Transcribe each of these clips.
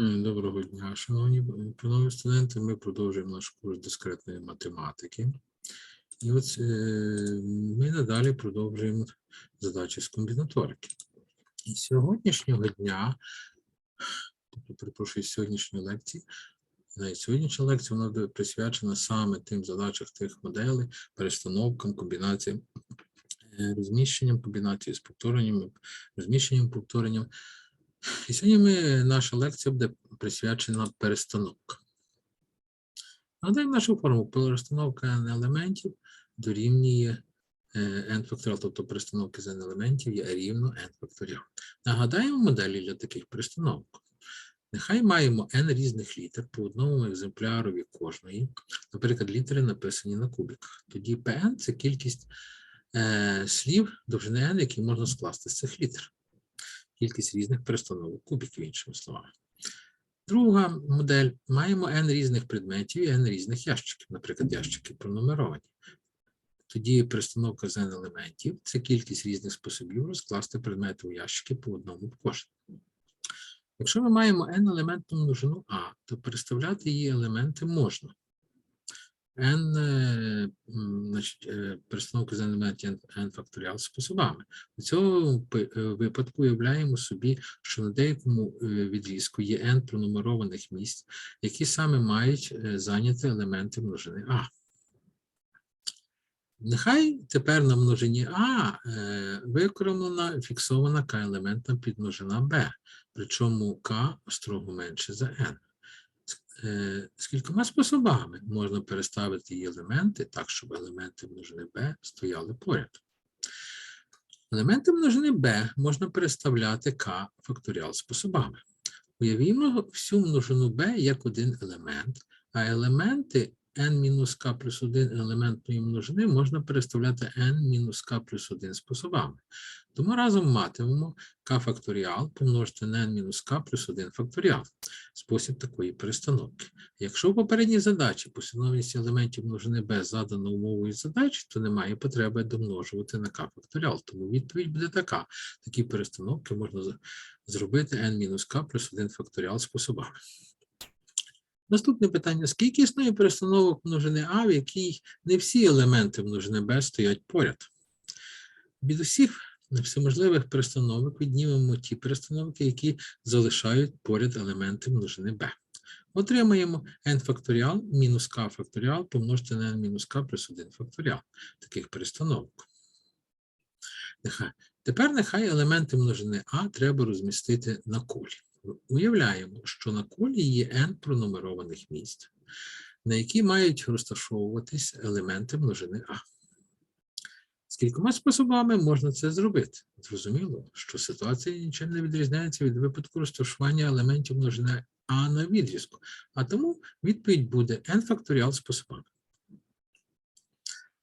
Доброго дня, шановні панове студенти. Ми продовжуємо наш курс дискретної математики. І от е, ми надалі продовжуємо задачі з комбінаторики. І сьогоднішнього дня, тобто, перепрошую, сьогоднішньої лекції, навіть сьогоднішня лекція вона буде присвячена саме тим задачах тих моделей, перестановкам, комбінаціям, е, розміщенням, комбінації з повторенням, розміщенням, повторенням. І сьогодні ми, наша лекція буде присвячена перестановкам. Нагадаємо нашу форму. Перестановка n елементів дорівнює е, n факторіал, тобто перестановки з n елементів є рівно n факторіал. Нагадаємо моделі для таких перестановок. Нехай маємо n різних літер по одному екземпляру від кожної. Наприклад, літери написані на кубиках. Тоді Pn – це кількість е, слів довжини n, які можна скласти з цих літер кількість різних перестановок кубиків, іншими словами. Друга модель. Маємо n різних предметів і n різних ящиків, наприклад, ящики пронумеровані. Тоді перестановка з n елементів це кількість різних способів розкласти предмети у ящики по одному кожен. Якщо ми маємо n елементну множину А, то переставляти її елементи можна. N значить, е, перестановки з елементів n, факторіал способами. У цьому е, випадку уявляємо собі, що на деякому е, відрізку є n пронумерованих місць, які саме мають зайняти елементи множини А. Нехай тепер на множині А використана фіксована k-елементна підмножина b, причому k строго менше за n. З- е, кількома способами можна переставити її елементи так, щоб елементи множини b стояли поряд. Елементи множини b можна переставляти k факторіал способами. Уявімо всю множину b як один елемент, а елементи n-k плюс 1 елементної множини можна переставляти n-k плюс 1 способами. Тому разом матимемо k факторіал помножити на n-k плюс 1 факторіал. Спосіб такої перестановки. Якщо в попередній задачі послідовність елементів множини b задана умовою задачі, то немає потреби домножувати на k факторіал. Тому відповідь буде така. Такі перестановки можна зробити n-k плюс 1 факторіал способами. Наступне питання. Скільки існує перестановок множини А, в якій не всі елементи множини b стоять поряд? Від усіх всеможливих перестановок віднімемо ті перестановки, які залишають поряд елементи множини b. Отримаємо n факторіал мінус k факторіал помножити на n мінус k плюс 1 факторіал таких перестановок. Нехай. Тепер нехай елементи множини А треба розмістити на колі. Уявляємо, що на колі є n пронумерованих місць, на які мають розташовуватись елементи множини А. Кількома способами можна це зробити. Зрозуміло, що ситуація нічим не відрізняється від випадку розташування елементів множини А на відрізку, а тому відповідь буде n факторіал способами.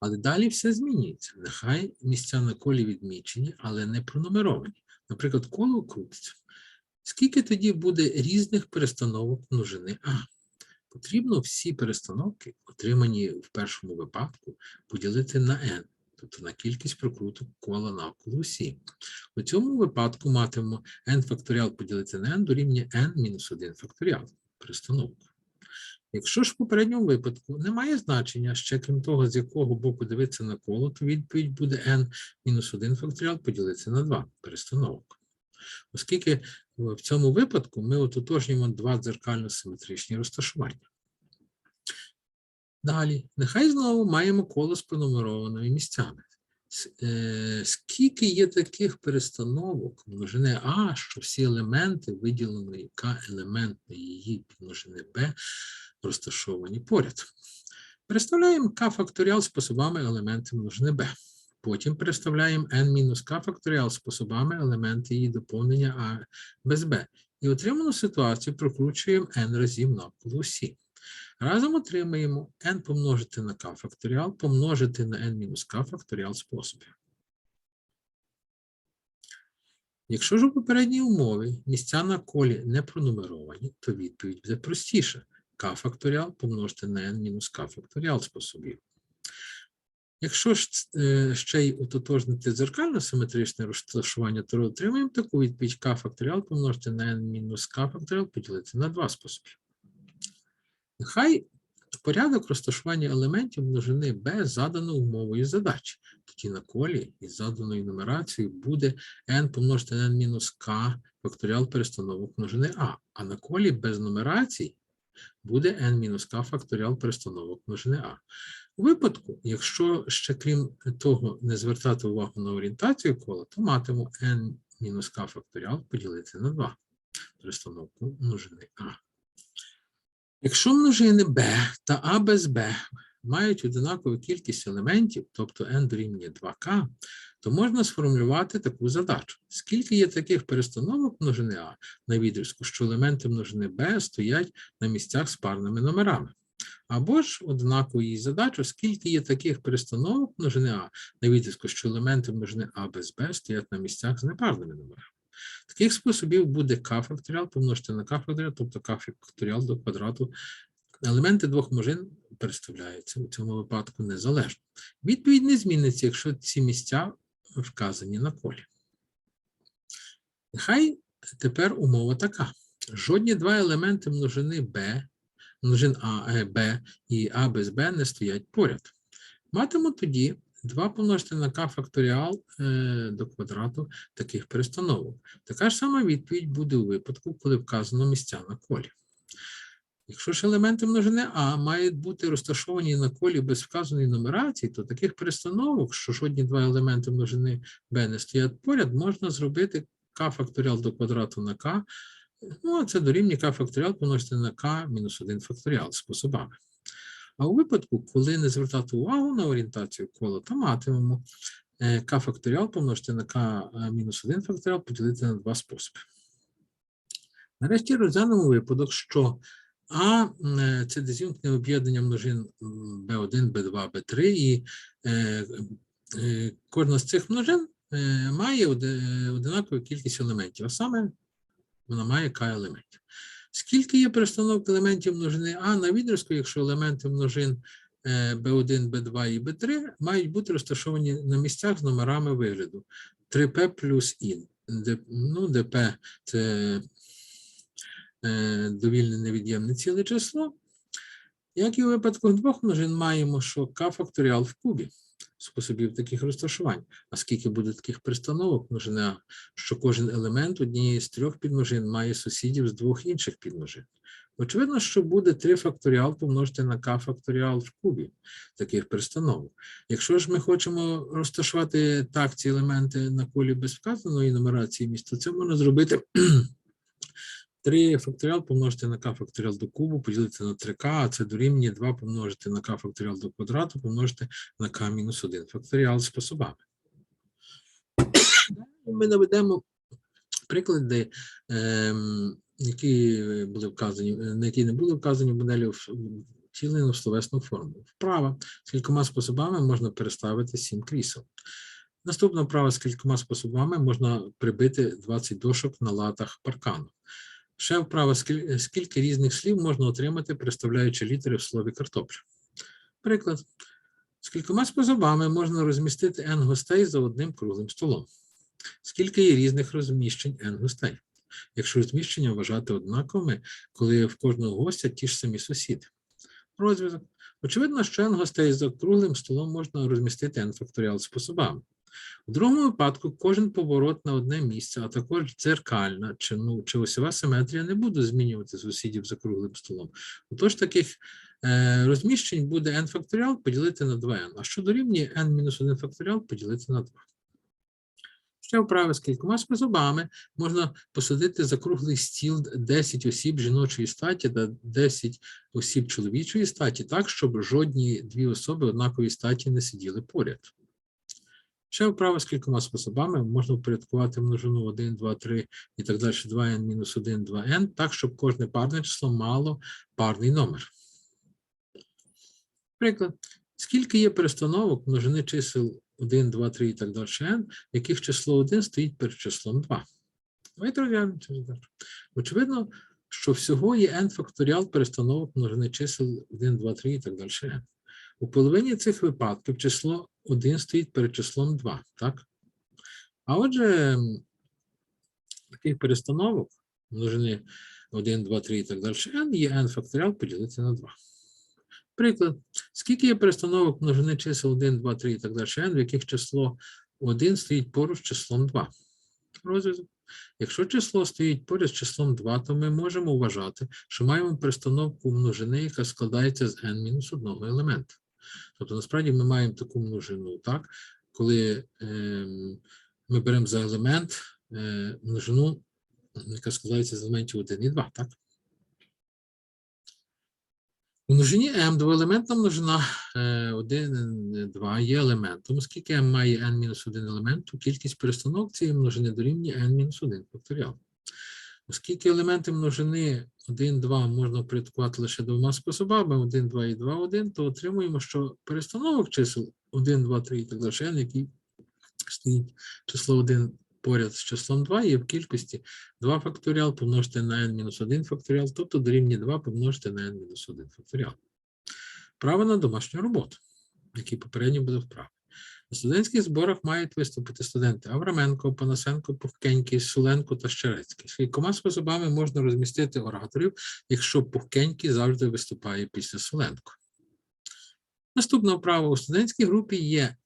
Але далі все змінюється. Нехай місця на колі відмічені, але не пронумеровані. Наприклад, коло крутиться. Скільки тоді буде різних перестановок множини А? Потрібно всі перестановки, отримані в першому випадку, поділити на n, тобто на кількість прокруток кола навколо осі. У цьому випадку матимемо n факторіал поділити на n дорівнює n мінус 1 факторіал перестановку. Якщо ж в попередньому випадку немає значення, ще крім того, з якого боку дивитися на коло, то відповідь буде n мінус 1 факторіал поділити на 2 перестановок. Оскільки в цьому випадку ми ототожнюємо два дзеркально-симетричні розташування. Далі, нехай знову маємо коло з пронумерованими місцями. Е, Скільки є таких перестановок множини А, що всі елементи виділеної К елементної її підмножини Б розташовані поряд. Переставляємо К факторіал способами елементи множини Б. Потім переставляємо n-k факторіал способами елементи її доповнення А без b. І отриману ситуацію прокручуємо n разів навколо осі. Разом отримаємо n помножити на k факторіал помножити на n-k факторіал способів. Якщо ж у попередній умові місця на колі не пронумеровані, то відповідь буде простіша. k факторіал помножити на n-k факторіал способів. Якщо ж е, ще й утотожнити дзеркально симетричне розташування, то отримаємо таку відповідь k факторіал помножити на n мінус k факторіал поділити на два способи. Нехай порядок розташування елементів множини b задано умовою задачі. Тоді на колі із заданою нумерацією буде n помножити на n мінус k факторіал перестановок множини а, а на колі без нумерацій буде n мінус k факторіал перестановок множини а. У випадку, якщо ще крім того не звертати увагу на орієнтацію кола, то матиму n мінус k факторіал поділити на 2 перестановку множини а. Якщо множини b та a без b мають одинакову кількість елементів, тобто n дорівнює 2k, то можна сформулювати таку задачу. Скільки є таких перестановок множини а на відрізку, що елементи множини b стоять на місцях з парними номерами? Або ж однаково її задачу, скільки є таких перестановок множини А на відрізку, що елементи множини А без Б стоять на місцях з непарними номерами. Таких способів буде k факторіал помножити на k факторіал, тобто k факторіал до квадрату. Елементи двох множин переставляються у цьому випадку незалежно. Відповідь не зміниться, якщо ці місця вказані на колі. Нехай тепер умова така. Жодні два елементи множини b множин А, Е, Б і А без Б не стоять поряд. Матиму тоді 2 помножити на К факторіал е, до квадрату таких перестановок. Така ж сама відповідь буде у випадку, коли вказано місця на колі. Якщо ж елементи множини А мають бути розташовані на колі без вказаної нумерації, то таких перестановок, що жодні два елементи множини Б не стоять поряд, можна зробити К факторіал до квадрату на К Ну, а це дорівнює k факторіал помножити на k мінус 1 факторіал способами. А у випадку, коли не звертати увагу на орієнтацію кола, то матимемо k факторіал помножити на k мінус 1 факторіал поділити на два способи. Нарешті розглянемо випадок, що А е, це диз'юнктне об'єднання множин B1, B2, B3, і е, е, кожна з цих множин е, має оди- одинакову кількість елементів, а саме вона має k елементів. Скільки є перестановок елементів множини А на відрізку, якщо елементи множин е, B1, B2 і B3 мають бути розташовані на місцях з номерами вигляду 3P плюс IN. Ну, ДП це е, довільне невід'ємне ціле число. Як і у випадку двох множин, маємо, що k факторіал в кубі способів таких розташувань. А скільки буде таких перестановок множини що кожен елемент однієї з трьох підмножин має сусідів з двох інших підмножин. Очевидно, що буде 3 факторіал помножити на k факторіал в кубі таких перестановок. Якщо ж ми хочемо розташувати так ці елементи на колі без вказаної нумерації міста, це можна зробити 3 факторіал помножити на k факторіал до кубу, поділити на 3k, а це дорівнює 2 помножити на k факторіал до квадрату, помножити на k мінус 1 факторіал способами. Ми наведемо приклади, які були вказані, на які не були вказані в моделі втілено в словесну форму. Вправа з кількома способами можна переставити 7 крісел. Наступна вправа з кількома способами можна прибити 20 дошок на латах паркану. Ще вправа, скіль- скільки різних слів можна отримати, представляючи літери в слові картопля. Приклад. З кількома способами можна розмістити n гостей за одним круглим столом. Скільки є різних розміщень n гостей? Якщо розміщення вважати однаковими, коли в кожного гостя ті ж самі сусіди. Розв'язок. Очевидно, що n гостей за круглим столом можна розмістити n факторіал способами. У другому випадку кожен поворот на одне місце, а також дзеркальна чи, ну, чи осьова симетрія не буде змінювати сусідів за круглим столом. Отож, таких е, розміщень буде n факторіал поділити на 2n, а що дорівнює n-1 факторіал поділити на 2. Ще вправи з кількома способами можна посадити за круглий стіл 10 осіб жіночої статі та 10 осіб чоловічої статі, так, щоб жодні дві особи однакової статі не сиділи поряд. Ще вправи з кількома способами можна впорядкувати множину 1, 2, 3 і так далі 2n мінус 1, 2n, так, щоб кожне парне число мало парний номер. Приклад. Скільки є перестановок множини чисел 1, 2, 3 і так далі n, яких число 1 стоїть перед числом 2? Давайте розглянемо цю задачу. Очевидно, що всього є n факторіал перестановок множини чисел 1, 2, 3 і так далі n. У половині цих випадків число 1 стоїть перед числом 2, так? А отже, таких перестановок множини 1, 2, 3 і так далі n є n факторіал поділити на 2. Приклад. Скільки є перестановок множини чисел 1, 2, 3 і так далі n, в яких число 1 стоїть поруч з числом 2? Розв'язок. Якщо число стоїть поряд з числом 2, то ми можемо вважати, що маємо перестановку множини, яка складається з n-1 елемента. Тобто, насправді ми маємо таку множину, так, коли ем, ми беремо за елемент е, множину, яка складається з елементів 1 і 2, так? У множині m двоелементна множина е, 1, 2 є елементом. Оскільки m має n-1 елемент, то кількість перестановок цієї множини дорівнює n-1 факторіал. Оскільки елементи множини 1, 2 можна впорядкувати лише двома способами, 1, 2 і 2, 1, то отримуємо, що перестановок чисел 1, 2, 3 і так далі, n, який стоїть число 1 поряд з числом 2, є в кількості 2 факторіал помножити на n-1 факторіал, тобто дорівнює 2 помножити на n-1 факторіал. Право на домашню роботу, який попередньо буде вправи. У студентських зборах мають виступити студенти Авраменко, Панасенко, Пухкенький, Суленко та Щерецький. Скількома способами можна розмістити ораторів, якщо Пухкенький завжди виступає після Суленко. Наступна вправа у студентській групі є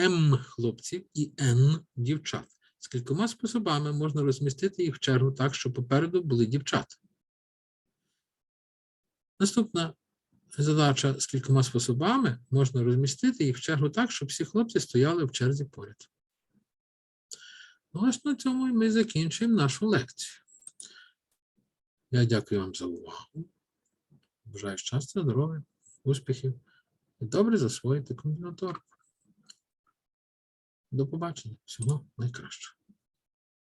М хлопців і Н дівчат. Скількома способами можна розмістити їх в чергу так, щоб попереду були дівчата. Наступна задача з кількома способами можна розмістити їх в чергу так, щоб всі хлопці стояли в черзі поряд. Ну, ось на цьому ми закінчуємо нашу лекцію. Я дякую вам за увагу. Бажаю щастя, здоров'я, успіхів і добре засвоїти комбінаторику. До побачення. Всього найкращого.